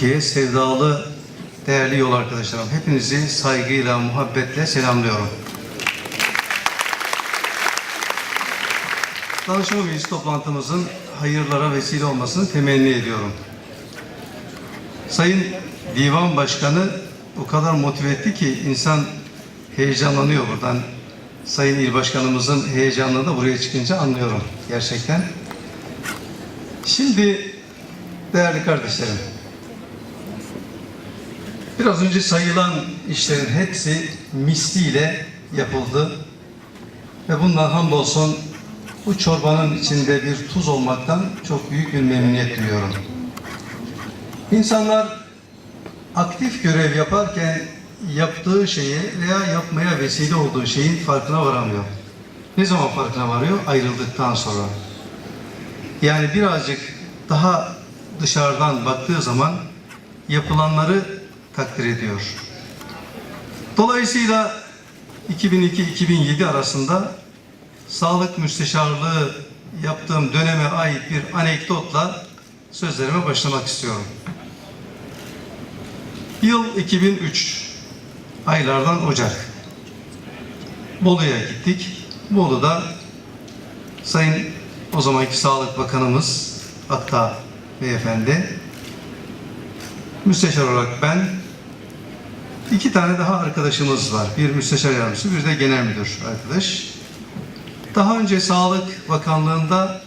Türkiye sevdalı değerli yol arkadaşlarım. Hepinizi saygıyla, muhabbetle selamlıyorum. Danışma meclis toplantımızın hayırlara vesile olmasını temenni ediyorum. Sayın Divan Başkanı o kadar motive etti ki insan heyecanlanıyor buradan. Sayın İl Başkanımızın heyecanını da buraya çıkınca anlıyorum gerçekten. Şimdi değerli kardeşlerim, biraz önce sayılan işlerin hepsi misliyle yapıldı. Ve bundan hamdolsun bu çorbanın içinde bir tuz olmaktan çok büyük bir memnuniyet duyuyorum. İnsanlar aktif görev yaparken yaptığı şeyi veya yapmaya vesile olduğu şeyin farkına varamıyor. Ne zaman farkına varıyor? Ayrıldıktan sonra. Yani birazcık daha dışarıdan baktığı zaman yapılanları takdir ediyor. Dolayısıyla 2002-2007 arasında sağlık müsteşarlığı yaptığım döneme ait bir anekdotla sözlerime başlamak istiyorum. Yıl 2003 aylardan Ocak. Bolu'ya gittik. Bolu'da Sayın o zamanki Sağlık Bakanımız Akta Beyefendi müsteşar olarak ben iki tane daha arkadaşımız var. Bir müsteşar yardımcısı, bir de genel müdür arkadaş. Daha önce Sağlık Bakanlığı'nda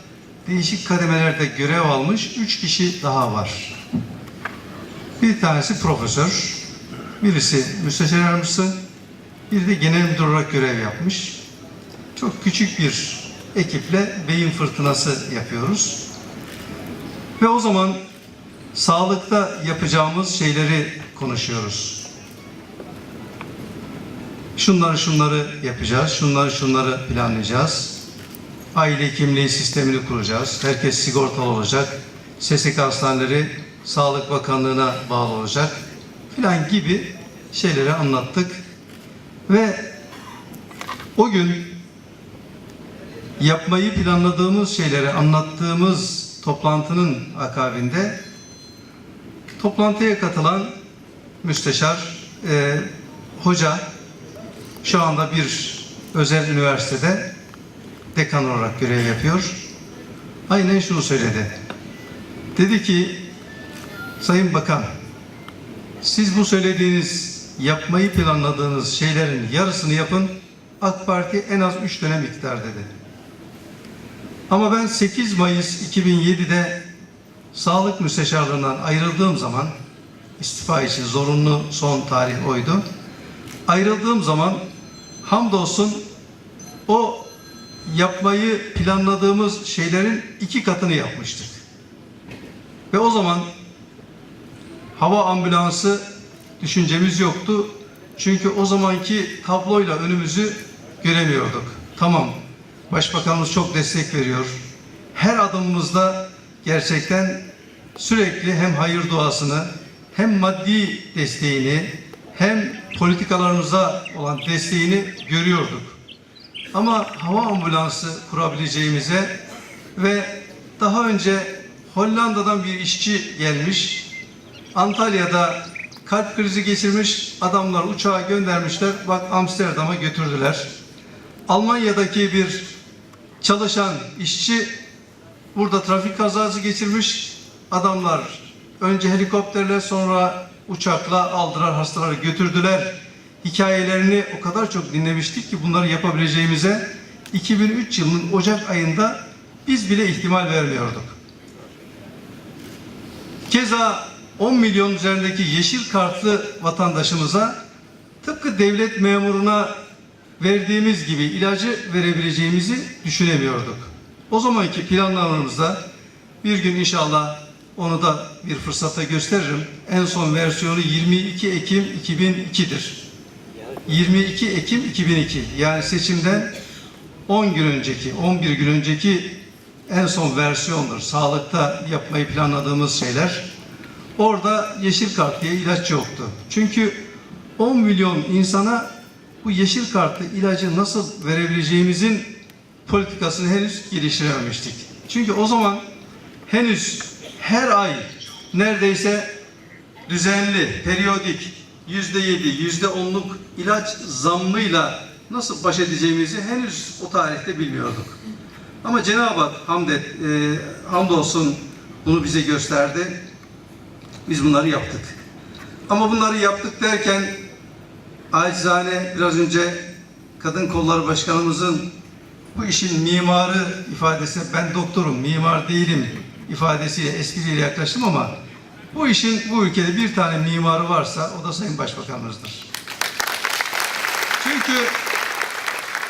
değişik kademelerde görev almış üç kişi daha var. Bir tanesi profesör, birisi müsteşar yardımcısı, bir de genel müdür olarak görev yapmış. Çok küçük bir ekiple beyin fırtınası yapıyoruz. Ve o zaman sağlıkta yapacağımız şeyleri konuşuyoruz. Şunları şunları yapacağız, şunları şunları planlayacağız. Aile hekimliği sistemini kuracağız. Herkes sigortalı olacak. SSK hastaneleri Sağlık Bakanlığı'na bağlı olacak. Filan gibi şeyleri anlattık. Ve o gün yapmayı planladığımız şeyleri anlattığımız toplantının akabinde toplantıya katılan müsteşar e, hoca şu anda bir özel üniversitede dekan olarak görev yapıyor. Aynen şunu söyledi. Dedi ki Sayın Bakan siz bu söylediğiniz yapmayı planladığınız şeylerin yarısını yapın AK Parti en az 3 dönem iktidar dedi. Ama ben 8 Mayıs 2007'de sağlık müsteşarlığından ayrıldığım zaman istifa için zorunlu son tarih oydu. Ayrıldığım zaman hamdolsun o yapmayı planladığımız şeylerin iki katını yapmıştık. Ve o zaman hava ambulansı düşüncemiz yoktu. Çünkü o zamanki tabloyla önümüzü göremiyorduk. Tamam, Başbakanımız çok destek veriyor. Her adımımızda gerçekten sürekli hem hayır duasını hem maddi desteğini hem politikalarımıza olan desteğini görüyorduk. Ama hava ambulansı kurabileceğimize ve daha önce Hollanda'dan bir işçi gelmiş. Antalya'da kalp krizi geçirmiş adamlar uçağa göndermişler. Bak Amsterdam'a götürdüler. Almanya'daki bir çalışan işçi burada trafik kazası geçirmiş. Adamlar önce helikopterle sonra uçakla aldılar hastaları götürdüler. Hikayelerini o kadar çok dinlemiştik ki bunları yapabileceğimize 2003 yılının Ocak ayında biz bile ihtimal vermiyorduk. Keza 10 milyon üzerindeki yeşil kartlı vatandaşımıza tıpkı devlet memuruna verdiğimiz gibi ilacı verebileceğimizi düşünemiyorduk. O zamanki planlarımızda bir gün inşallah onu da bir fırsata gösteririm. En son versiyonu 22 Ekim 2002'dir. 22 Ekim 2002 yani seçimden 10 gün önceki, 11 gün önceki en son versiyondur. Sağlıkta yapmayı planladığımız şeyler. Orada yeşil kart diye ilaç yoktu. Çünkü 10 milyon insana bu yeşil kartlı ilacı nasıl verebileceğimizin politikasını henüz geliştirememiştik. Çünkü o zaman henüz her ay neredeyse düzenli, periyodik, yüzde yedi, yüzde onluk ilaç zammıyla nasıl baş edeceğimizi henüz o tarihte bilmiyorduk. Ama Cenab-ı Hak hamdet, e, hamdolsun bunu bize gösterdi. Biz bunları yaptık. Ama bunları yaptık derken acizane biraz önce Kadın Kolları Başkanımızın bu işin mimarı ifadesi, ben doktorum, mimar değilim ifadesiyle, espriyle yaklaştım ama bu işin bu ülkede bir tane mimarı varsa o da Sayın Başbakanımızdır. Çünkü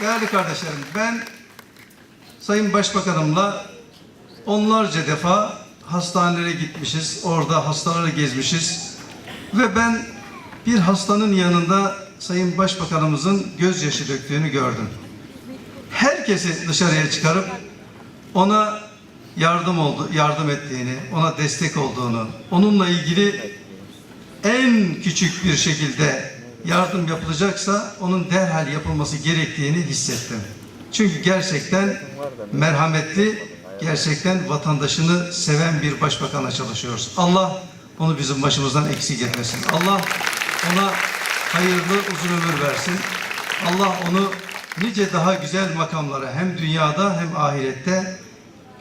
değerli kardeşlerim ben Sayın Başbakanımla onlarca defa hastanelere gitmişiz, orada hastaları gezmişiz ve ben bir hastanın yanında Sayın Başbakanımızın gözyaşı döktüğünü gördüm. Herkesi dışarıya çıkarıp ona yardım oldu, yardım ettiğini, ona destek olduğunu, onunla ilgili en küçük bir şekilde yardım yapılacaksa onun derhal yapılması gerektiğini hissettim. Çünkü gerçekten merhametli, gerçekten vatandaşını seven bir başbakanla çalışıyoruz. Allah onu bizim başımızdan eksik etmesin. Allah ona hayırlı uzun ömür versin. Allah onu nice daha güzel makamlara hem dünyada hem ahirette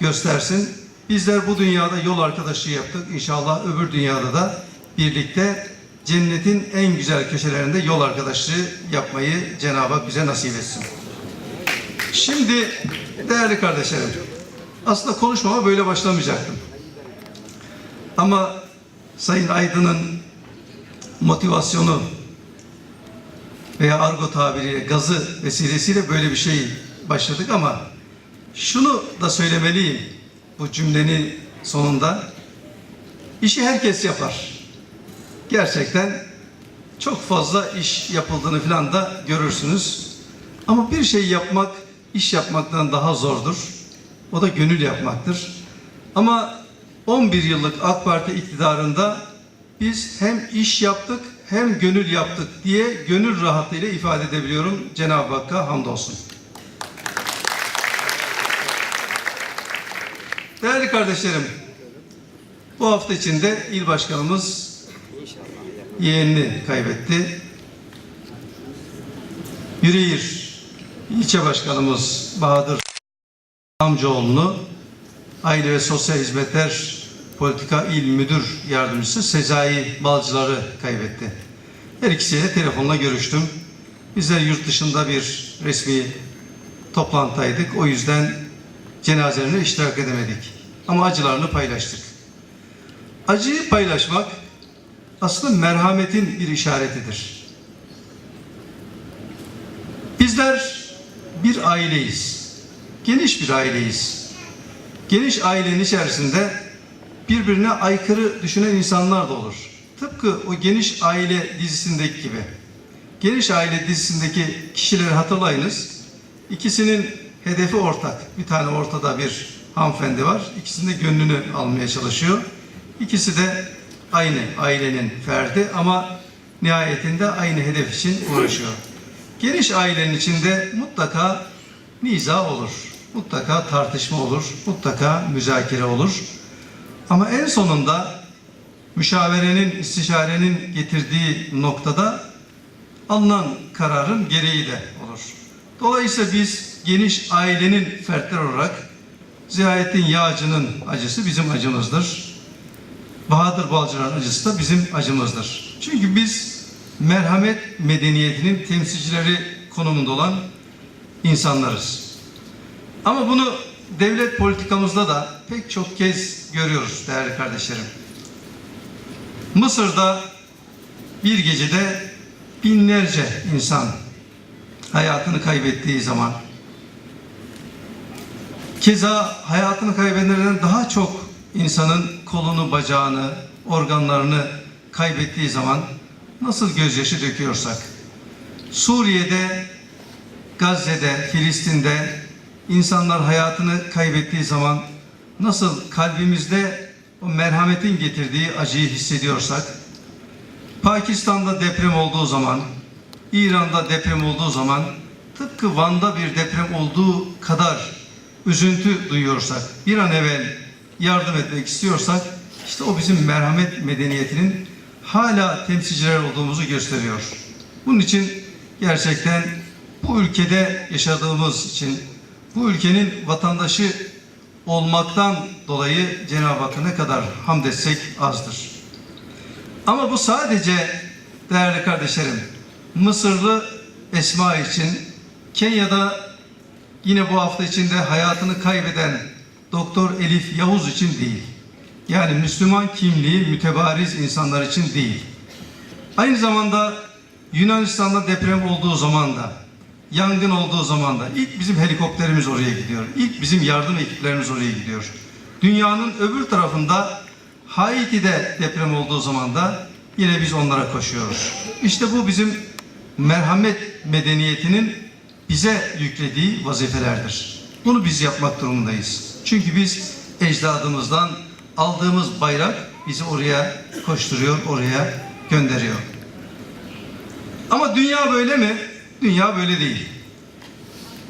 göstersin. Bizler bu dünyada yol arkadaşlığı yaptık. İnşallah öbür dünyada da birlikte cennetin en güzel köşelerinde yol arkadaşlığı yapmayı Cenab-ı Hak bize nasip etsin. Şimdi değerli kardeşlerim, aslında konuşmama böyle başlamayacaktım. Ama Sayın Aydın'ın motivasyonu veya argo tabiriyle gazı vesilesiyle böyle bir şey başladık ama şunu da söylemeliyim bu cümlenin sonunda. İşi herkes yapar. Gerçekten çok fazla iş yapıldığını falan da görürsünüz. Ama bir şey yapmak, iş yapmaktan daha zordur. O da gönül yapmaktır. Ama 11 yıllık AK Parti iktidarında biz hem iş yaptık hem gönül yaptık diye gönül rahatlığıyla ifade edebiliyorum. Cenab-ı Hakk'a hamdolsun. Değerli kardeşlerim, bu hafta içinde il başkanımız yeğenini kaybetti. Yüreğir ilçe başkanımız Bahadır amcaoğlunu Aile ve Sosyal Hizmetler Politika İl Müdür Yardımcısı Sezai Balcılar'ı kaybetti. Her ikisiyle telefonla görüştüm. Bizler yurt dışında bir resmi toplantıdaydık. O yüzden cenazelerine iştirak edemedik. Ama acılarını paylaştık. Acıyı paylaşmak aslında merhametin bir işaretidir. Bizler bir aileyiz. Geniş bir aileyiz. Geniş ailenin içerisinde birbirine aykırı düşünen insanlar da olur. Tıpkı o geniş aile dizisindeki gibi. Geniş aile dizisindeki kişileri hatırlayınız. İkisinin hedefi ortak. Bir tane ortada bir hanımefendi var. İkisinin de gönlünü almaya çalışıyor. İkisi de aynı ailenin ferdi ama nihayetinde aynı hedef için uğraşıyor. Geniş ailenin içinde mutlaka niza olur. Mutlaka tartışma olur. Mutlaka müzakere olur. Ama en sonunda müşaverenin, istişarenin getirdiği noktada alınan kararın gereği de olur. Dolayısıyla biz geniş ailenin fertler olarak Ziyaettin Yağcı'nın acısı bizim acımızdır. Bahadır Balcılar'ın acısı da bizim acımızdır. Çünkü biz merhamet medeniyetinin temsilcileri konumunda olan insanlarız. Ama bunu devlet politikamızda da pek çok kez görüyoruz değerli kardeşlerim. Mısır'da bir gecede binlerce insan hayatını kaybettiği zaman keza hayatını kaybedenlerden daha çok insanın kolunu, bacağını, organlarını kaybettiği zaman nasıl gözyaşı döküyorsak Suriye'de, Gazze'de, Filistin'de insanlar hayatını kaybettiği zaman nasıl kalbimizde o merhametin getirdiği acıyı hissediyorsak Pakistan'da deprem olduğu zaman, İran'da deprem olduğu zaman tıpkı Van'da bir deprem olduğu kadar üzüntü duyuyorsak, bir an evvel yardım etmek istiyorsak işte o bizim merhamet medeniyetinin hala temsilciler olduğumuzu gösteriyor. Bunun için gerçekten bu ülkede yaşadığımız için bu ülkenin vatandaşı olmaktan dolayı Cenab-ı Hakk'a ne kadar hamd etsek azdır. Ama bu sadece değerli kardeşlerim Mısırlı Esma için Kenya'da yine bu hafta içinde hayatını kaybeden Doktor Elif Yavuz için değil. Yani Müslüman kimliği mütebariz insanlar için değil. Aynı zamanda Yunanistan'da deprem olduğu zaman da, yangın olduğu zaman da ilk bizim helikopterimiz oraya gidiyor. İlk bizim yardım ekiplerimiz oraya gidiyor. Dünyanın öbür tarafında Haiti'de deprem olduğu zaman da yine biz onlara koşuyoruz. İşte bu bizim merhamet medeniyetinin bize yüklediği vazifelerdir. Bunu biz yapmak durumundayız. Çünkü biz ecdadımızdan aldığımız bayrak bizi oraya koşturuyor, oraya gönderiyor. Ama dünya böyle mi? Dünya böyle değil.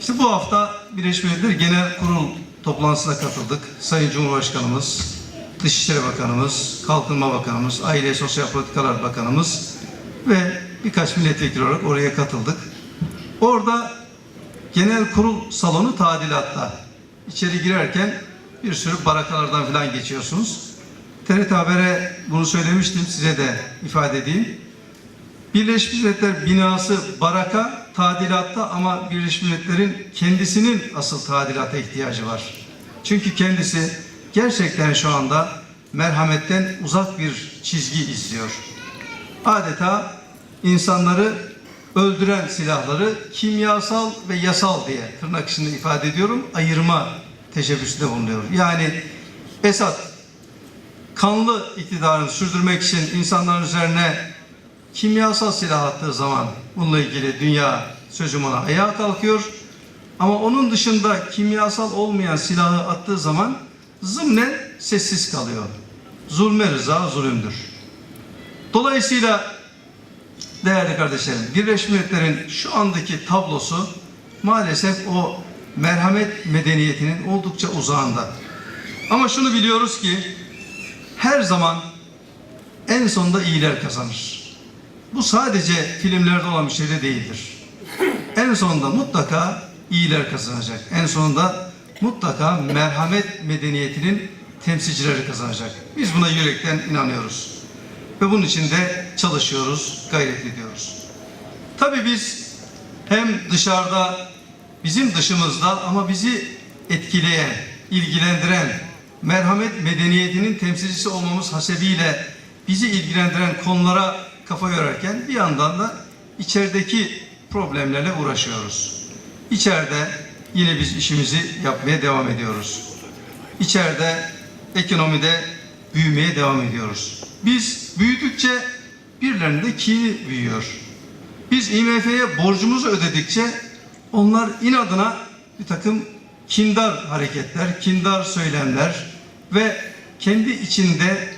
İşte bu hafta Birleşmiş Milletler Genel Kurul toplantısına katıldık. Sayın Cumhurbaşkanımız, Dışişleri Bakanımız, Kalkınma Bakanımız, Aile Sosyal Politikalar Bakanımız ve birkaç milletvekili olarak oraya katıldık. Orada genel kurul salonu tadilatta. İçeri girerken bir sürü barakalardan falan geçiyorsunuz. TRT Haber'e bunu söylemiştim, size de ifade edeyim. Birleşmiş Milletler binası baraka tadilatta ama Birleşmiş Milletler'in kendisinin asıl tadilata ihtiyacı var. Çünkü kendisi gerçekten şu anda merhametten uzak bir çizgi izliyor. Adeta insanları öldüren silahları kimyasal ve yasal diye tırnak içinde ifade ediyorum ayırma teşebbüsünde bulunuyor. Yani Esad kanlı iktidarını sürdürmek için insanların üzerine kimyasal silah attığı zaman bununla ilgili dünya sözüm ona ayağa kalkıyor. Ama onun dışında kimyasal olmayan silahı attığı zaman zımnen sessiz kalıyor. Zulme rıza zulümdür. Dolayısıyla değerli kardeşlerim, Birleşmiş Milletler'in şu andaki tablosu maalesef o merhamet medeniyetinin oldukça uzağında. Ama şunu biliyoruz ki her zaman en sonunda iyiler kazanır. Bu sadece filmlerde olan bir şey de değildir. En sonunda mutlaka iyiler kazanacak. En sonunda mutlaka merhamet medeniyetinin temsilcileri kazanacak. Biz buna yürekten inanıyoruz. Ve bunun için de çalışıyoruz, gayret ediyoruz. Tabii biz hem dışarıda, bizim dışımızda ama bizi etkileyen, ilgilendiren, merhamet medeniyetinin temsilcisi olmamız hasebiyle bizi ilgilendiren konulara kafa yorarken bir yandan da içerideki problemlerle uğraşıyoruz. İçeride yine biz işimizi yapmaya devam ediyoruz. İçeride ekonomide büyümeye devam ediyoruz. Biz büyüdükçe birilerinde kini büyüyor. Biz IMF'ye borcumuzu ödedikçe onlar inadına bir takım kindar hareketler, kindar söylemler ve kendi içinde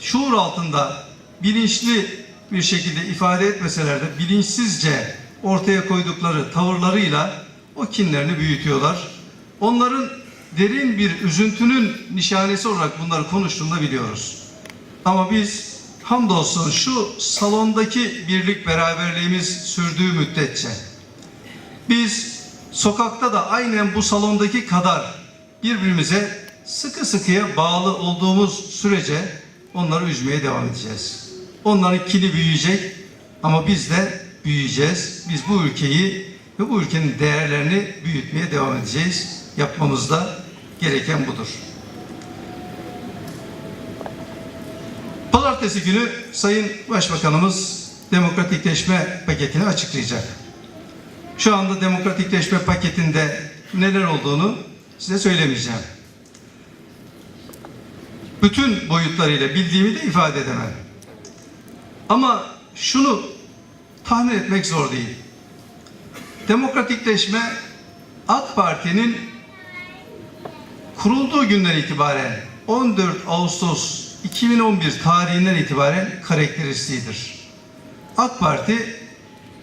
şuur altında bilinçli bir şekilde ifade etmeseler de bilinçsizce ortaya koydukları tavırlarıyla o kinlerini büyütüyorlar. Onların derin bir üzüntünün nişanesi olarak bunları konuştuğunda biliyoruz. Ama biz hamdolsun şu salondaki birlik beraberliğimiz sürdüğü müddetçe biz sokakta da aynen bu salondaki kadar birbirimize sıkı sıkıya bağlı olduğumuz sürece onları üzmeye devam edeceğiz. Onların kili büyüyecek ama biz de büyüyeceğiz. Biz bu ülkeyi ve bu ülkenin değerlerini büyütmeye devam edeceğiz. Yapmamız da gereken budur. Pazartesi günü Sayın Başbakanımız demokratikleşme paketini açıklayacak. Şu anda demokratikleşme paketinde neler olduğunu size söylemeyeceğim. Bütün boyutlarıyla bildiğimi de ifade edemem. Ama şunu tahmin etmek zor değil. Demokratikleşme AK Parti'nin kurulduğu günden itibaren 14 Ağustos 2011 tarihinden itibaren karakteristiğidir. AK Parti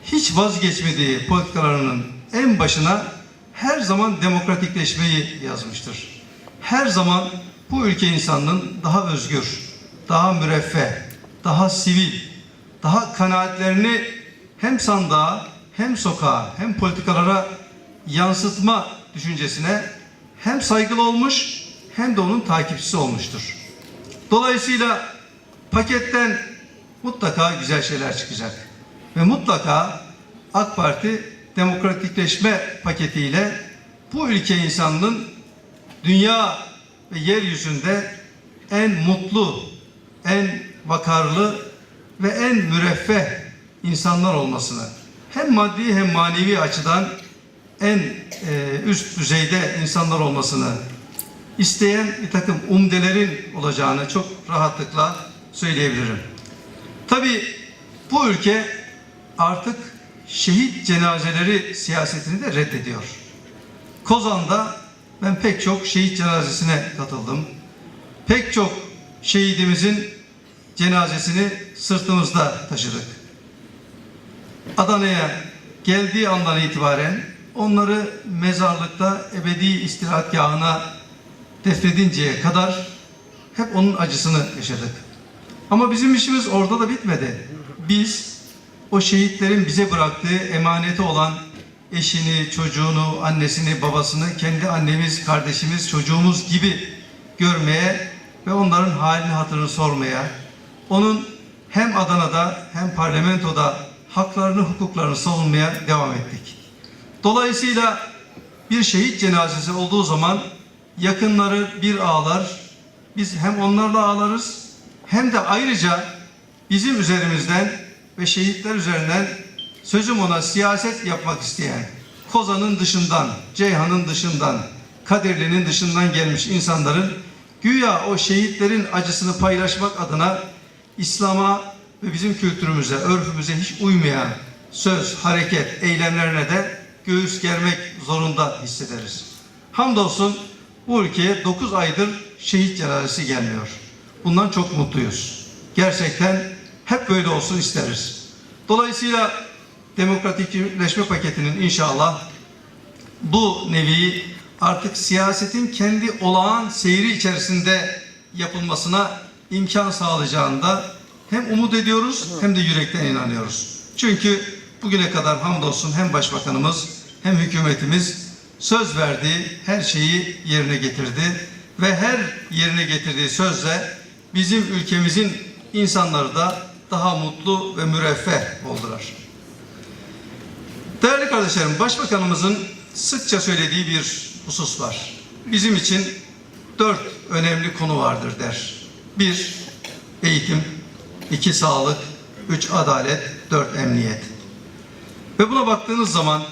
hiç vazgeçmediği politikalarının en başına her zaman demokratikleşmeyi yazmıştır. Her zaman bu ülke insanının daha özgür, daha müreffeh, daha sivil, daha kanaatlerini hem sandığa hem sokağa hem politikalara yansıtma düşüncesine hem saygılı olmuş hem de onun takipçisi olmuştur. Dolayısıyla paketten mutlaka güzel şeyler çıkacak. Ve mutlaka AK Parti demokratikleşme paketiyle bu ülke insanının dünya ve yeryüzünde en mutlu, en vakarlı ve en müreffeh insanlar olmasını hem maddi hem manevi açıdan en e, üst düzeyde insanlar olmasını isteyen bir takım umdelerin olacağını çok rahatlıkla söyleyebilirim. Tabii bu ülke artık şehit cenazeleri siyasetini de reddediyor. Kozan'da ben pek çok şehit cenazesine katıldım. Pek çok şehidimizin cenazesini sırtımızda taşıdık. Adana'ya geldiği andan itibaren onları mezarlıkta ebedi istirahatgahına defnedinceye kadar hep onun acısını yaşadık. Ama bizim işimiz orada da bitmedi. Biz o şehitlerin bize bıraktığı emaneti olan eşini, çocuğunu, annesini, babasını kendi annemiz, kardeşimiz, çocuğumuz gibi görmeye ve onların halini hatırını sormaya, onun hem Adana'da hem parlamentoda haklarını, hukuklarını savunmaya devam ettik. Dolayısıyla bir şehit cenazesi olduğu zaman yakınları bir ağlar, biz hem onlarla ağlarız hem de ayrıca bizim üzerimizden ve şehitler üzerinden sözüm ona siyaset yapmak isteyen, Kozan'ın dışından, Ceyhan'ın dışından, Kadirli'nin dışından gelmiş insanların güya o şehitlerin acısını paylaşmak adına İslam'a ve bizim kültürümüze, örfümüze hiç uymayan söz, hareket, eylemlerine de göğüs germek zorunda hissederiz. Hamdolsun bu ülkeye 9 aydır şehit cenazesi gelmiyor. Bundan çok mutluyuz. Gerçekten hep böyle olsun isteriz. Dolayısıyla demokratikleşme paketinin inşallah bu nevi artık siyasetin kendi olağan seyri içerisinde yapılmasına imkan sağlayacağında hem umut ediyoruz hem de yürekten inanıyoruz. Çünkü bugüne kadar hamdolsun hem başbakanımız hem hükümetimiz söz verdiği her şeyi yerine getirdi ve her yerine getirdiği sözle bizim ülkemizin insanları da daha mutlu ve müreffeh oldular. Değerli kardeşlerim, Başbakanımızın sıkça söylediği bir husus var. Bizim için dört önemli konu vardır der. Bir, eğitim, iki sağlık, üç adalet, dört emniyet. Ve buna baktığınız zaman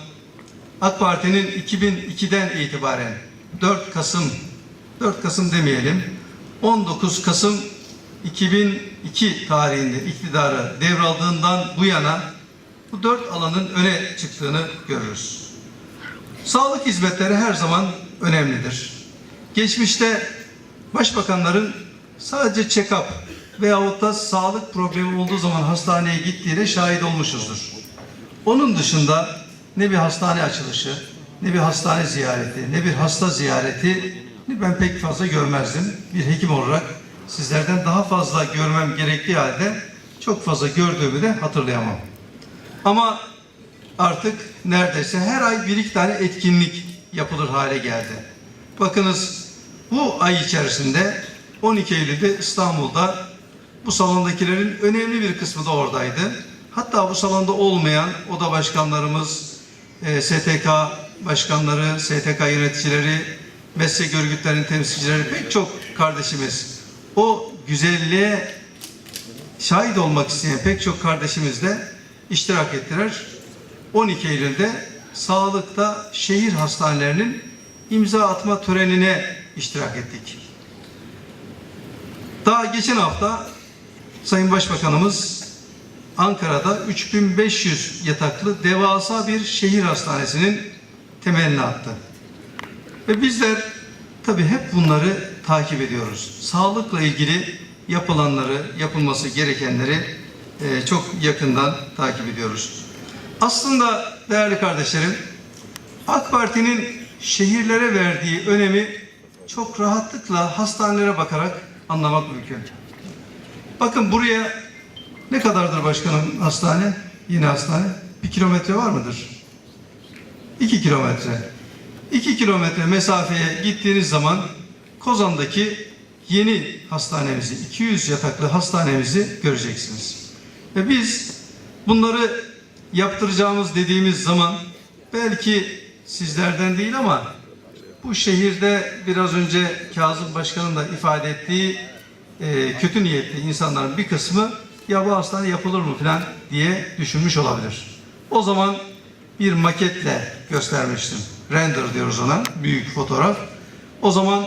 AK Parti'nin 2002'den itibaren 4 Kasım, 4 Kasım demeyelim, 19 Kasım 2002 tarihinde iktidarı devraldığından bu yana bu dört alanın öne çıktığını görürüz. Sağlık hizmetleri her zaman önemlidir. Geçmişte başbakanların sadece check-up veyahut da sağlık problemi olduğu zaman hastaneye gittiğine şahit olmuşuzdur. Onun dışında ne bir hastane açılışı, ne bir hastane ziyareti, ne bir hasta ziyareti ben pek fazla görmezdim. Bir hekim olarak sizlerden daha fazla görmem gerektiği halde çok fazla gördüğümü de hatırlayamam. Ama artık neredeyse her ay bir iki tane etkinlik yapılır hale geldi. Bakınız bu ay içerisinde 12 Eylül'de İstanbul'da bu salondakilerin önemli bir kısmı da oradaydı. Hatta bu salonda olmayan oda başkanlarımız, STK başkanları, STK yöneticileri, meslek örgütlerinin temsilcileri pek çok kardeşimiz o güzelliğe şahit olmak isteyen pek çok kardeşimiz de iştirak ettiler. 12 Eylül'de sağlıkta şehir hastanelerinin imza atma törenine iştirak ettik. Daha geçen hafta Sayın Başbakanımız Ankara'da 3500 yataklı devasa bir şehir hastanesinin temelini attı. Ve bizler tabii hep bunları takip ediyoruz. Sağlıkla ilgili yapılanları, yapılması gerekenleri e, çok yakından takip ediyoruz. Aslında değerli kardeşlerim, AK Parti'nin şehirlere verdiği önemi çok rahatlıkla hastanelere bakarak anlamak mümkün. Bakın buraya Ne kadardır başkanım hastane? Yine hastane. Bir kilometre var mıdır? İki kilometre. İki kilometre mesafeye gittiğiniz zaman Kozan'daki yeni hastanemizi, 200 yataklı hastanemizi göreceksiniz. Ve biz bunları yaptıracağımız dediğimiz zaman belki sizlerden değil ama bu şehirde biraz önce Kazım Başkan'ın da ifade ettiği e, kötü niyetli insanların bir kısmı ya bu hastane yapılır mı falan diye düşünmüş olabilir. O zaman bir maketle göstermiştim. Render diyoruz ona, büyük fotoğraf. O zaman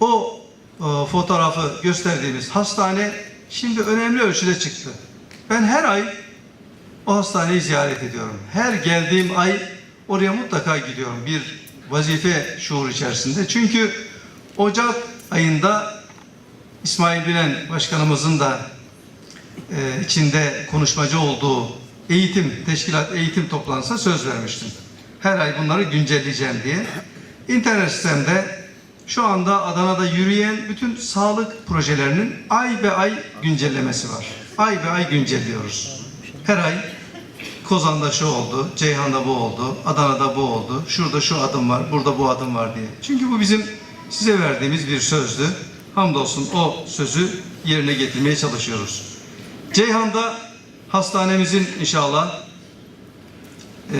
o e, fotoğrafı gösterdiğimiz hastane şimdi önemli ölçüde çıktı. Ben her ay o hastaneyi ziyaret ediyorum. Her geldiğim ay oraya mutlaka gidiyorum bir vazife şuur içerisinde. Çünkü Ocak ayında İsmail Bilen Başkanımızın da e, içinde konuşmacı olduğu eğitim, teşkilat eğitim toplantısına söz vermiştim. Her ay bunları güncelleyeceğim diye. İnternet sitemde şu anda Adana'da yürüyen bütün sağlık projelerinin ay be ay güncellemesi var. Ay be ay güncelliyoruz. Her ay Kozan'da şu oldu, Ceyhan'da bu oldu, Adana'da bu oldu, şurada şu adım var, burada bu adım var diye. Çünkü bu bizim size verdiğimiz bir sözdü. Hamdolsun o sözü yerine getirmeye çalışıyoruz. Ceyhan'da hastanemizin inşallah eee,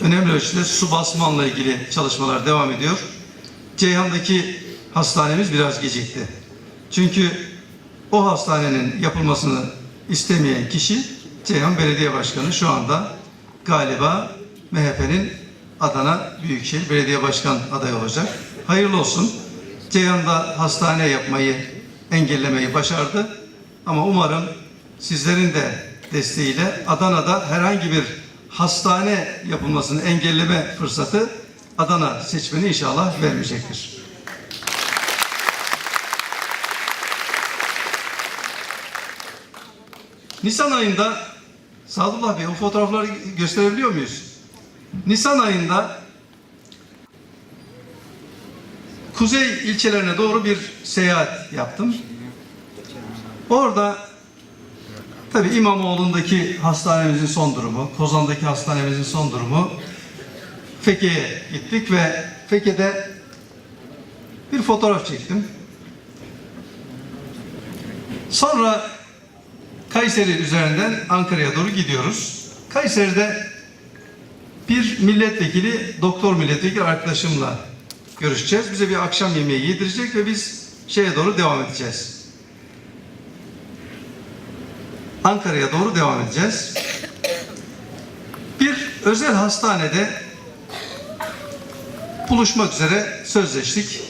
önemli ölçüde su basmanla ilgili çalışmalar devam ediyor. Ceyhan'daki hastanemiz biraz gecikti. Çünkü o hastanenin yapılmasını istemeyen kişi Ceyhan Belediye Başkanı şu anda galiba MHP'nin Adana Büyükşehir Belediye Başkan adayı olacak. Hayırlı olsun. Ceyhan'da hastane yapmayı engellemeyi başardı. Ama umarım sizlerin de desteğiyle Adana'da herhangi bir hastane yapılmasını engelleme fırsatı Adana seçmeni inşallah vermeyecektir. Nisan ayında Sadullah Bey o fotoğrafları gösterebiliyor muyuz? Nisan ayında kuzey ilçelerine doğru bir seyahat yaptım. Orada tabi İmamoğlu'ndaki hastanemizin son durumu, Kozan'daki hastanemizin son durumu Fekke'ye gittik ve Fekke'de bir fotoğraf çektim. Sonra Kayseri üzerinden Ankara'ya doğru gidiyoruz. Kayseri'de bir milletvekili, doktor milletvekili arkadaşımla görüşeceğiz. Bize bir akşam yemeği yedirecek ve biz şeye doğru devam edeceğiz. Ankara'ya doğru devam edeceğiz. Bir özel hastanede buluşmak üzere sözleştik.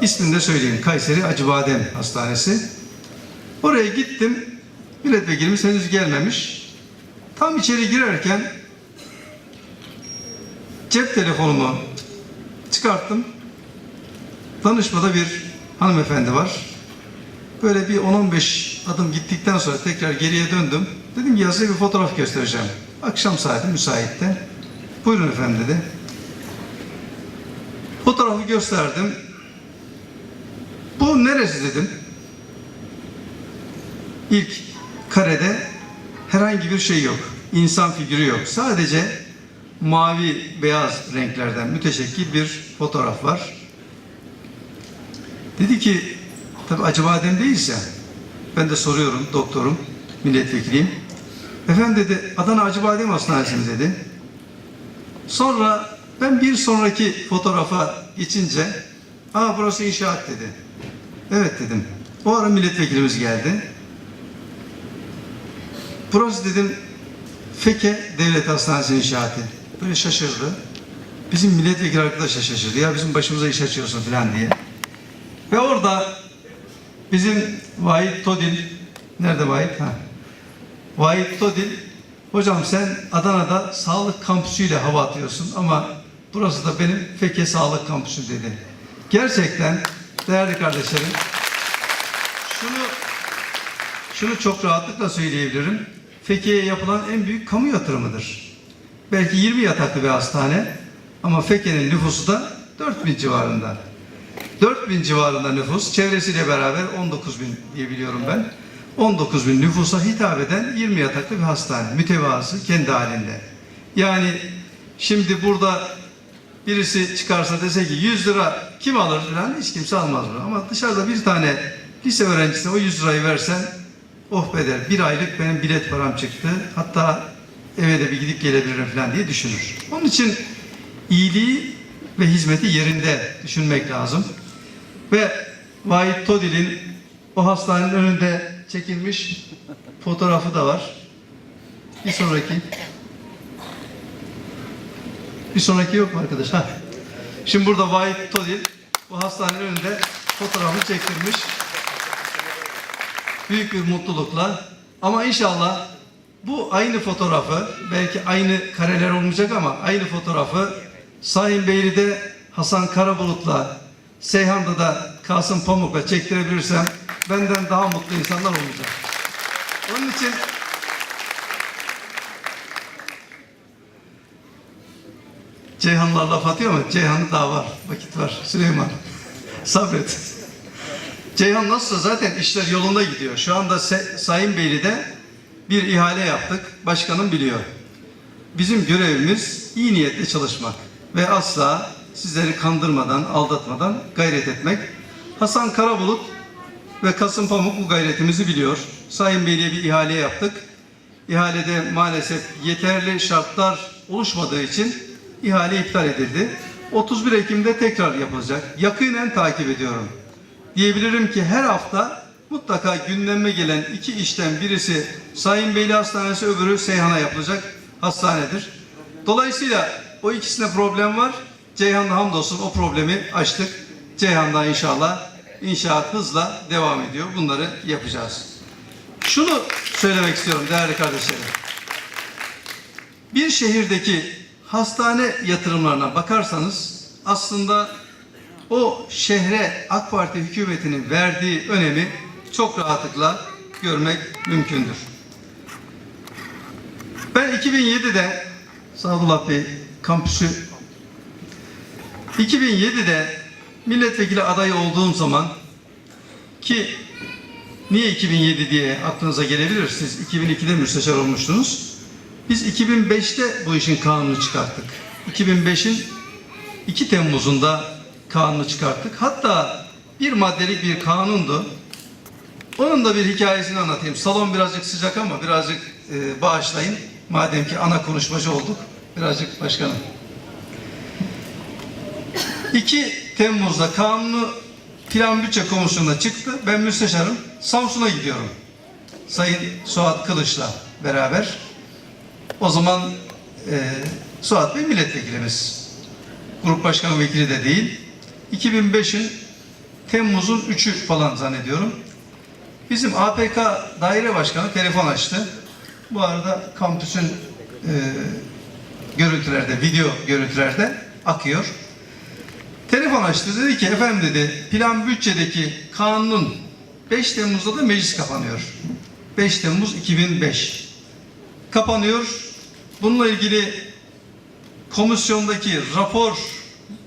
İsmini de söyleyeyim. Kayseri Acıbadem Hastanesi. Oraya gittim. Milletvekilimiz henüz gelmemiş. Tam içeri girerken cep telefonumu çıkarttım. Danışmada bir hanımefendi var. Böyle bir 10-15 adım gittikten sonra tekrar geriye döndüm. Dedim ki ya bir fotoğraf göstereceğim. Akşam saati müsaitte. Buyurun efendim dedi. Fotoğrafı gösterdim. Bu neresi dedim. İlk karede herhangi bir şey yok. İnsan figürü yok. Sadece mavi beyaz renklerden müteşekkil bir fotoğraf var. Dedi ki tabi Acıbadem değilse ben de soruyorum doktorum milletvekiliyim. Efendim dedi Adana Acıbadem Hastanesi dedi. Sonra ben bir sonraki fotoğrafa geçince aa burası inşaat dedi. Evet dedim. O ara milletvekilimiz geldi. Burası dedim Feke Devlet Hastanesi inşaatı. Böyle şaşırdı. Bizim milletvekili arkadaş da şaşırdı. Ya bizim başımıza iş açıyorsun falan diye. Bizim Vahit Todil, nerede Vahit? Ha. Vahit Todil, hocam sen Adana'da sağlık kampüsüyle hava atıyorsun ama burası da benim Feke Sağlık Kampüsü dedi. Gerçekten değerli kardeşlerim, şunu şunu çok rahatlıkla söyleyebilirim. Fekke'ye yapılan en büyük kamu yatırımıdır. Belki 20 yataklı bir hastane ama Fekke'nin nüfusu da 4000 civarında. 4000 civarında nüfus, çevresiyle beraber 19 bin diye biliyorum ben. 19 bin nüfusa hitap eden 20 yataklı bir hastane. Mütevazı kendi halinde. Yani şimdi burada birisi çıkarsa dese ki 100 lira kim alır falan hiç kimse almaz bunu. Ama dışarıda bir tane lise öğrencisine o 100 lirayı versen oh be der bir aylık benim bilet param çıktı. Hatta eve de bir gidip gelebilirim falan diye düşünür. Onun için iyiliği ve hizmeti yerinde düşünmek lazım. Ve Vahit Todil'in o hastanenin önünde çekilmiş fotoğrafı da var. Bir sonraki. Bir sonraki yok mu arkadaş? Ha. Şimdi burada Vahit Todil bu hastanenin önünde fotoğrafı çektirmiş. Büyük bir mutlulukla. Ama inşallah bu aynı fotoğrafı belki aynı kareler olmayacak ama aynı fotoğrafı Sayın Beyli'de Hasan Karabulut'la Seyhan'da da Kasım Pamuk'la çektirebilirsem benden daha mutlu insanlar olacak. Onun için Ceyhanlar laf atıyor ama Ceyhan'ı daha var. Vakit var. Süleyman. Sabret. Ceyhan nasılsa zaten işler yolunda gidiyor. Şu anda Sayın Beyli'de bir ihale yaptık. Başkanım biliyor. Bizim görevimiz iyi niyetle çalışmak ve asla sizleri kandırmadan, aldatmadan gayret etmek. Hasan Karabulut ve Kasım Pamuk bu gayretimizi biliyor. Sayın Beyli'ye bir ihale yaptık. İhalede maalesef yeterli şartlar oluşmadığı için ihale iptal edildi. 31 Ekim'de tekrar yapılacak. Yakinen takip ediyorum. Diyebilirim ki her hafta mutlaka gündeme gelen iki işten birisi Sayın Beyli Hastanesi öbürü Seyhan'a yapılacak hastanedir. Dolayısıyla o ikisinde problem var. Ceyhan'da hamdolsun o problemi açtık. Ceyhan'da inşallah inşaat hızla devam ediyor. Bunları yapacağız. Şunu söylemek istiyorum değerli kardeşlerim. Bir şehirdeki hastane yatırımlarına bakarsanız aslında o şehre AK Parti hükümetinin verdiği önemi çok rahatlıkla görmek mümkündür. Ben 2007'de Sadullah Bey kampüsü 2007'de milletvekili adayı olduğum zaman ki niye 2007 diye aklınıza gelebilir. Siz 2002'de müsteşar olmuştunuz. Biz 2005'te bu işin kanunu çıkarttık. 2005'in 2 Temmuz'unda kanunu çıkarttık. Hatta bir maddelik bir kanundu. Onun da bir hikayesini anlatayım. Salon birazcık sıcak ama birazcık e, bağışlayın. Madem ki ana konuşmacı olduk. Birazcık başkanım. 2 Temmuz'da kanunu Plan Bütçe Komisyonu'na çıktı. Ben müsteşarım. Samsun'a gidiyorum. Sayın Suat Kılıç'la beraber. O zaman e, Suat Bey milletvekilimiz. Grup başkan vekili de değil. 2005'in Temmuz'un 3'ü falan zannediyorum. Bizim APK daire başkanı telefon açtı. Bu arada kampüsün e, görüntülerde, video görüntülerde akıyor. Telefon açtı dedi ki efendim dedi plan bütçedeki kanunun 5 Temmuz'da da meclis kapanıyor. 5 Temmuz 2005 kapanıyor. Bununla ilgili komisyondaki rapor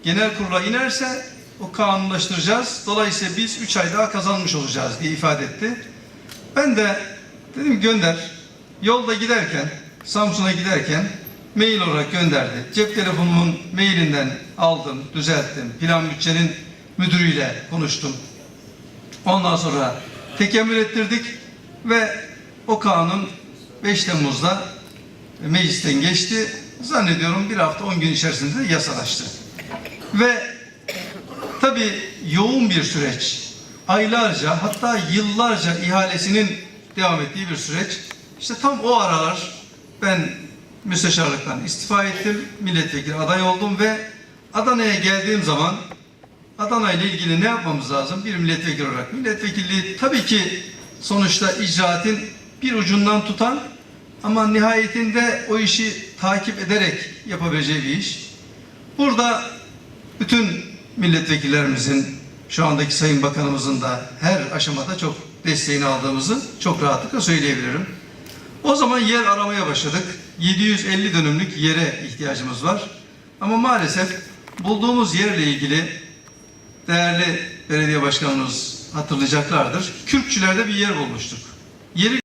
genel kurula inerse o kanunlaştıracağız. Dolayısıyla biz 3 ay daha kazanmış olacağız diye ifade etti. Ben de dedim gönder. Yolda giderken, Samsun'a giderken mail olarak gönderdi. Cep telefonumun mailinden aldım, düzelttim. Plan bütçenin müdürüyle konuştum. Ondan sonra tekemmül ettirdik ve o kanun 5 Temmuz'da meclisten geçti. Zannediyorum bir hafta 10 gün içerisinde de yasalaştı. Ve tabii yoğun bir süreç. Aylarca hatta yıllarca ihalesinin devam ettiği bir süreç. İşte tam o aralar ben müsteşarlıktan istifa ettim. Milletvekili aday oldum ve Adana'ya geldiğim zaman Adana ile ilgili ne yapmamız lazım? Bir milletvekili olarak. Milletvekilliği tabii ki sonuçta icraatın bir ucundan tutan ama nihayetinde o işi takip ederek yapabileceği bir iş. Burada bütün milletvekillerimizin, şu andaki Sayın Bakanımızın da her aşamada çok desteğini aldığımızı çok rahatlıkla söyleyebilirim. O zaman yer aramaya başladık. 750 dönümlük yere ihtiyacımız var. Ama maalesef bulduğumuz yerle ilgili değerli belediye başkanımız hatırlayacaklardır. Kürkçülerde bir yer bulmuştuk. Yeri